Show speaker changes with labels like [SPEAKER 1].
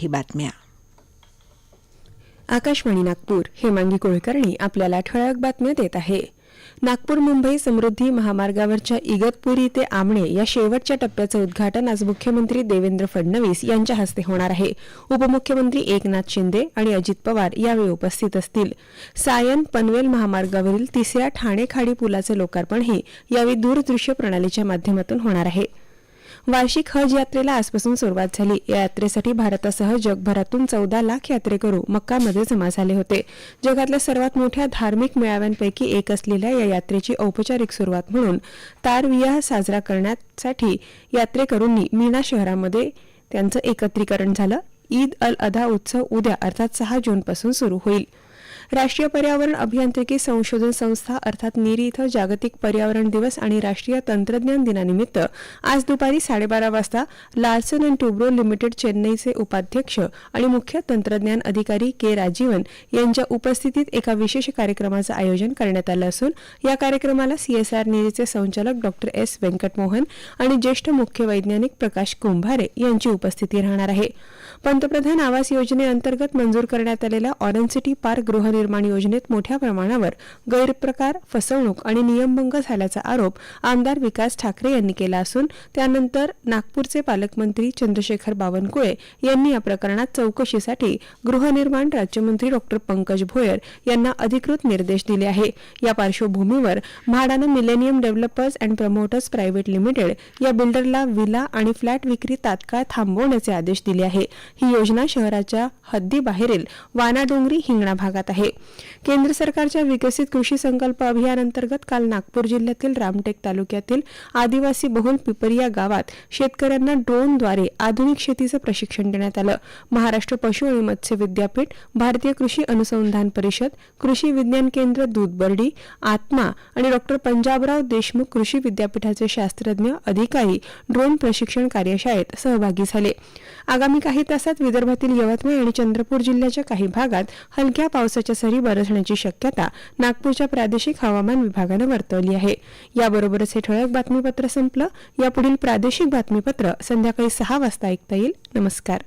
[SPEAKER 1] मराठी बातम्या.
[SPEAKER 2] आकाशवाणी नागपूर हेमांगी कुलकर्णी आपल्याला ठळक बातम्या देत आहे. नागपूर मुंबई समृद्धी महामार्गावरच्या इगतपुरी ते आमणे या शेवटच्या टप्प्याचं उद्घाटन आज मुख्यमंत्री देवेंद्र फडणवीस यांच्या हस्ते होणार आहे. उपमुख्यमंत्री एकनाथ शिंदे आणि अजित पवार यावेळी उपस्थित असतील. सायन पनवेल महामार्गावरील तिसऱ्या ठाणे खाडी पुलाचं लोकार्पणही यावेळी दूरदृश्य प्रणालीच्या माध्यमातून होणार आहे. वार्षिक हज यात्रेला आजपासून सुरुवात झाली. या यात्रेसाठी भारतासह जगभरातून चौदा लाख यात्रेकरू मक्कामध्ये जमा झाले होते. जगातल्या सर्वात मोठ्या धार्मिक मेळाव्यांपैकी एक असलेल्या या यात्रेची औपचारिक सुरुवात म्हणून तारवियाह साजरा करण्यासाठी यात्रेकरूंनी मीना शहरामध्ये त्यांचं एकत्रीकरण झालं. ईद अल अधा उत्सव उद्या अर्थात सहा जूनपासून सुरू होईल. राष्ट्रीय पर्यावरण अभियांत्रिकी संशोधन संस्था अर्थात नीरी इथं जागतिक पर्यावरण दिवस आणि राष्ट्रीय तंत्रज्ञान दिनानिमित्त आज दुपारी साडेबारा वाजता लार्सन अँड टुब्रो लिमिटेड चेन्नईचे उपाध्यक्ष आणि मुख्य तंत्रज्ञान अधिकारी के राजीवन यांच्या उपस्थितीत एका विशेष कार्यक्रमाचं आयोजन करण्यात आलं असून या कार्यक्रमाला सीएसआर नीरीचे संचालक डॉक्टर एस व्यंकटमोहन आणि ज्येष्ठ मुख्य वैज्ञानिक प्रकाश कुंभारे यांची उपस्थिती राहणार आहे. पंतप्रधान आवास योजनेअंतर्गत मंजूर करण्यात आलेल्या ऑरेंज सिटी पार्क गृहनिर्माण योजनेत मोठ्या प्रमाणावर गैरप्रकार फसवणूक आणि नियमभंग झाल्याचा आरोप आमदार विकास ठाकरे यांनी केला असून त्यानंतर नागपूरचे पालकमंत्री चंद्रशेखर बावनकुळे यांनी या प्रकरणात चौकशीसाठी गृहनिर्माण राज्यमंत्री डॉक्टर पंकज भोयर यांना अधिकृत निर्देश दिले आहे. या पार्श्वभूमीवर म्हाडानं Millennium Developers and Promoters Private Limited या बिल्डरला विला आणि फ्लॅट विक्री तात्काळ थांबवण्याचे आदेश दिले आहे. ही योजना शहराच्या हद्दीबाहेरील वानाडोंगरी हिंगणा भागात आहे. केंद्र सरकारच्या विकसित कृषी संकल्प अभियानांतर्गत काल नागपूर जिल्ह्यातील रामटेक तालुक्यातील आदिवासी बहुल पिपरिया गावात शेतकऱ्यांना ड्रोनद्वारे आधुनिक शेतीचं प्रशिक्षण देण्यात आलं. महाराष्ट्र पशु आणि मत्स्य विद्यापीठ भारतीय कृषी अनुसंधान परिषद कृषी विज्ञान केंद्र दूधबर्डी आत्मा आणि डॉक्टर पंजाबराव देशमुख कृषी विद्यापीठाचे शास्त्रज्ञ अधिकारी ड्रोन प्रशिक्षण कार्यशाळेत सहभागी झाले. आगामी काही तासात विदर्भातील यवतमाळ आणि चंद्रपूर जिल्ह्याच्या काही भागात हलक्या पावसाच्या सरी बरसण्याची शक्यता नागपूरच्या प्रादेशिक हवामान विभागानं वर्तवली आहे. याबरोबरच हे ठळक बातमीपत्र संपलं. यापुढील प्रादेशिक बातमीपत्र संध्याकाळी सहा वाजता ऐकता येईल. नमस्कार.